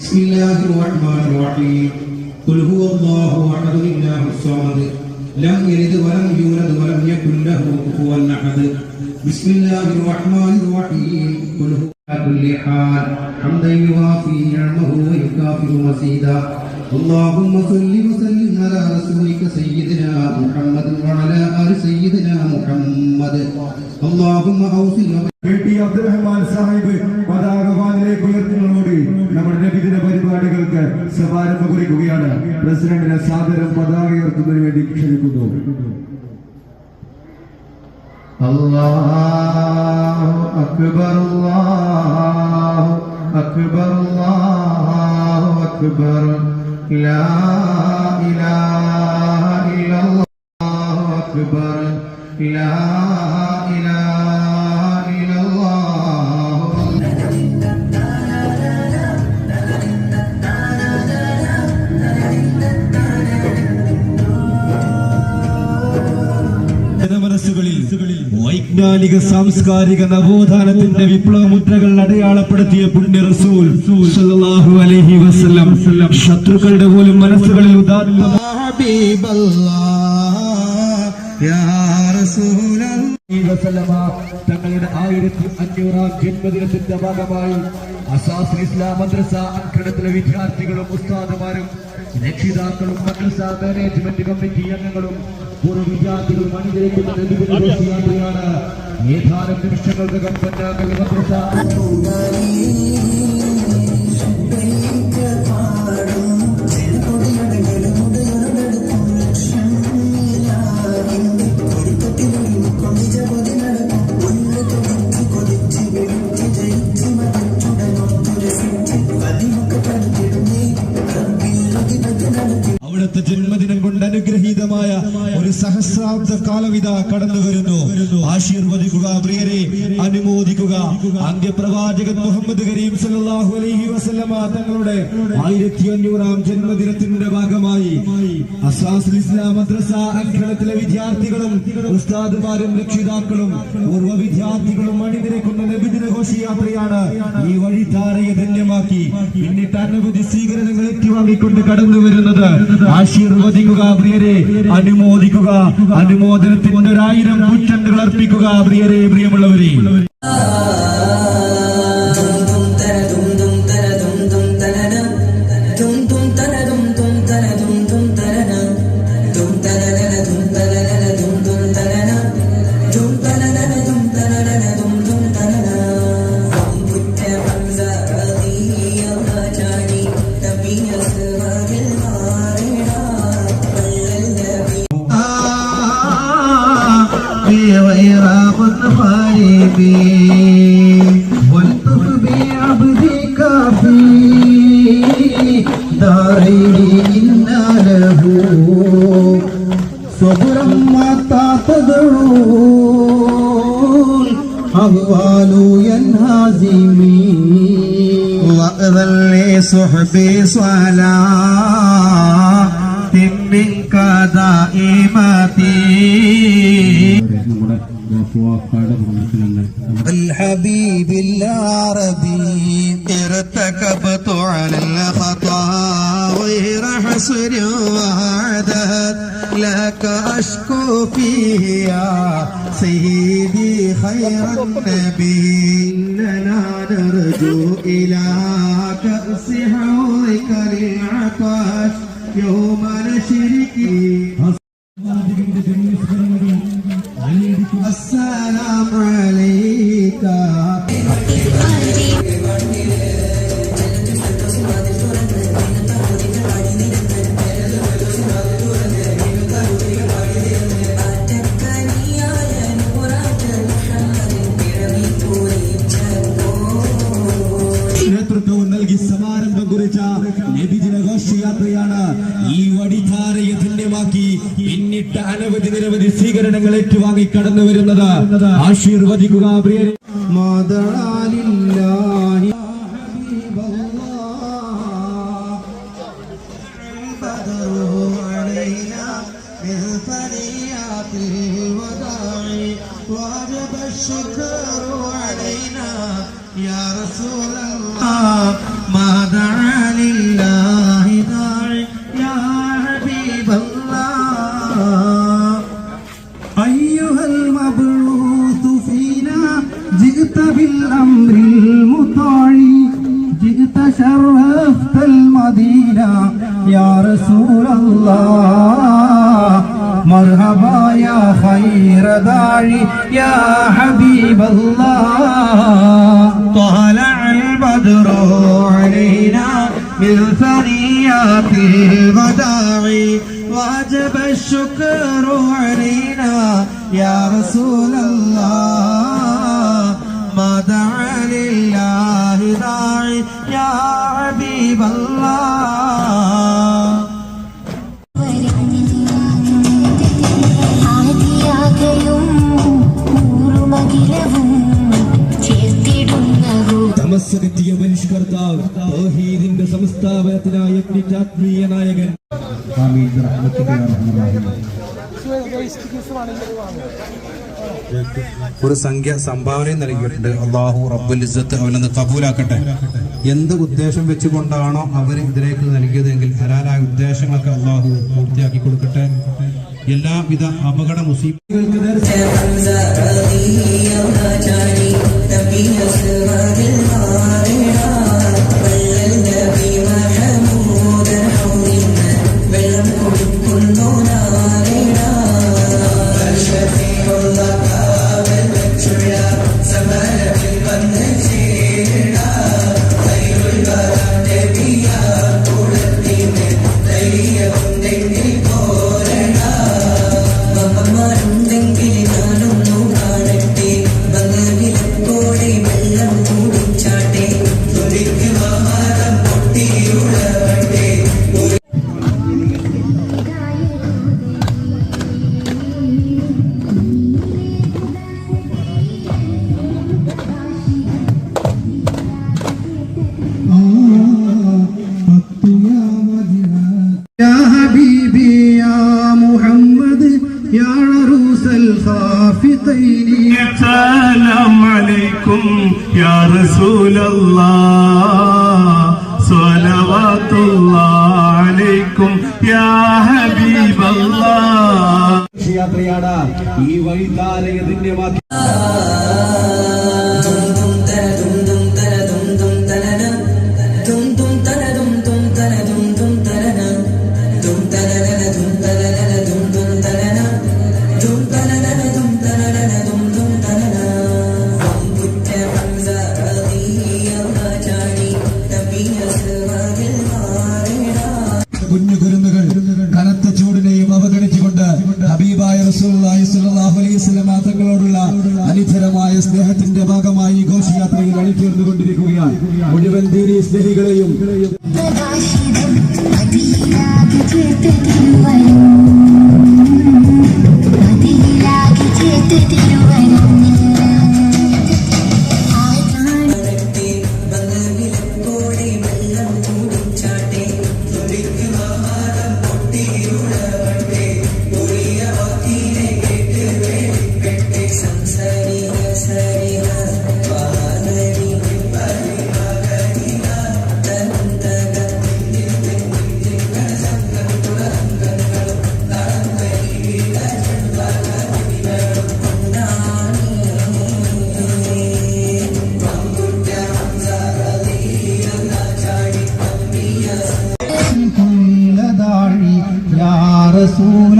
بسم الله الرحمن الرحيم قل هو الله احد الله الصمد لم يلد ولم يولد ولم يكن له كفوا احد بسم الله الرحمن الرحيم قل هو على كل حال حمدا يوافي نعمه ويكافئ مزيدا اللهم صل وسلم على رسولك سيدنا محمد وعلى ال سيدنا محمد اللهم اوصل K T Abdurahman Sahib പതാക വാനിലേക്ക് ഉയർത്തുന്നതോടെ നമ്മുടെ നബിദിന പരിപാടികൾക്ക് സമാരംഭം കുറിക്കുകയാണ്. പ്രസിഡന്റിനെ സാദരം പതാക ഉയർത്തുന്നതിന് വേണ്ടി ക്ഷണിക്കുന്നു. അല്ലാഹു അക്ബർ അല്ലാഹു അക്ബർ അല്ലാഹു അക്ബർ. ലാ ഇലാഹ ഇല്ലല്ലാഹു അക്ബർ. ലാ ഇലാഹ വൈജ്ഞാനിക സാംസ്കാരിക നവോത്ഥാനത്തിന്റെ വിപ്ലവ മുദ്രകൾ അടയാളപ്പെടുത്തിയ പുണ്യ റസൂൽ അലൈഹി വസല്ലം. ശത്രുക്കളുടെ പോലും മനസ്സുകളിൽ ഉദാത്ത തങ്ങളുടെ ആയിരത്തി അഞ്ഞൂറാം ജന്മദിനത്തിന്റെ ഭാഗമായി അസാസ് ഇസ്ലാം മദ്രസ അങ്കണത്തിലെ വിദ്യാർത്ഥികളും ഉസ്താദുമാരും രക്ഷിതാക്കളും മദ്രസ മാനേജ്മെന്റ് കമ്മിറ്റി അംഗങ്ങളും പൂർവ വിദ്യാർത്ഥികളും അണിനിരക്കുന്നതാണ് ഏതാനും നിമിഷങ്ങൾക്കകം മദ്രസ അവിടുത്തെ ജന്മദിനം കൊണ്ട് അനുഗ്രഹീതമായ സഹസ്രാബ്ദ കാലവിത കടന്നു വരുന്നു. ആശീർവദിക്കുക പ്രിയരെ അനുമോദിക്കുക. അന്ത്യപ്രവാചകൻ മുഹമ്മദ് കരീം സല്ലല്ലാഹു അലൈഹി വസല്ലമ തങ്ങളുടെ ആയിരത്തി അഞ്ഞൂറാം ജന്മദിനത്തിന്റെ ഭാഗമായി മദ്രസ അങ്കണത്തിലെ വിദ്യാർത്ഥികളും ഉസ്താദുമാരും രക്ഷിതാക്കളും പൂർവ വിദ്യാർത്ഥികളും അണിനിരക്കുന്ന നബിദിന ഘോഷയാത്രയാണ് ഈ വഴിത്താരയെ ധന്യമാക്കി. പിന്നിട്ട് അനവധി സ്വീകരണങ്ങൾ ഏറ്റുവാങ്ങിക്കൊണ്ട് കടന്നു വരുന്നത്. ആശീർവദിക്കുക പ്രിയരെ അനുമോദിക്കുക. അനുമോദനത്തിന്റെ ഒരായിരം നൂറ്റണ്ടുകൾ അർപ്പിക്കുക പ്രിയരെ പ്രിയമുള്ളവരെ. دارين إنا له. صبرا متى تدعون أهوال ينهزمي وأذن لصحبي صلاة. منك دائمتي. الحبيب العربي. ارتكبت على الخطا غير حصر وعدد. لك أشكو فيه يا سيدي خير النبي. إننا نرجو إلى كأس حوضك للعطش يوم عليك നേതൃത്വവും നൽകി സമാരംഭം കുറിച്ച നബിദിന ഘോഷയാത്രയാണ് പിന്നിട്ട അനവധി നിരവധി സ്വീകരണങ്ങൾ ഏറ്റുവാങ്ങി കടന്നു വരുന്നത്. ആശീർവദിക്കുക ما يا رسول الله مرحبا يا خير داعي يا حبيب الله طلع البدر علينا من ثنيات الوداع واجب الشكر علينا يا رسول الله ما دعا لله داعي يا حبيب الله സംസ്ഥാപനത്തിനായി യത്നിച്ച ആത്മീയ നായകൻ ഒരു സംഖ്യ സംഭാവനയും നൽകിയിട്ടുണ്ട്. അള്ളാഹു റബ്ബുൽ ഇസ്സത്ത് അവനൊന്ന് കബൂലാക്കട്ടെ. എന്ത് ഉദ്ദേശം വെച്ചുകൊണ്ടാണോ അവർ ഇതിലേക്ക് നൽകിയതെങ്കിൽ ഹരാലായ ഉദ്ദേശങ്ങളൊക്കെ അള്ളാഹു പൂർത്തിയാക്കി കൊടുക്കട്ടെ. എല്ലാവിധ അപകട മുസീബ് يا عروس الخافتين السلام عليكم يا رسول الله صلوات الله عليكم يا حبيب الله യാത്രയാണ് ഈ വഴിത്താരയതിന്റെ മാറ്റി സ്നേഹത്തിന്റെ ഭാഗമായി ഘോഷയാത്രയിൽ അണിചേർന്നുകൊണ്ടിരിക്കുകയാണ്. മുഴുവൻ ദീനി സ്നേഹികളെയും كل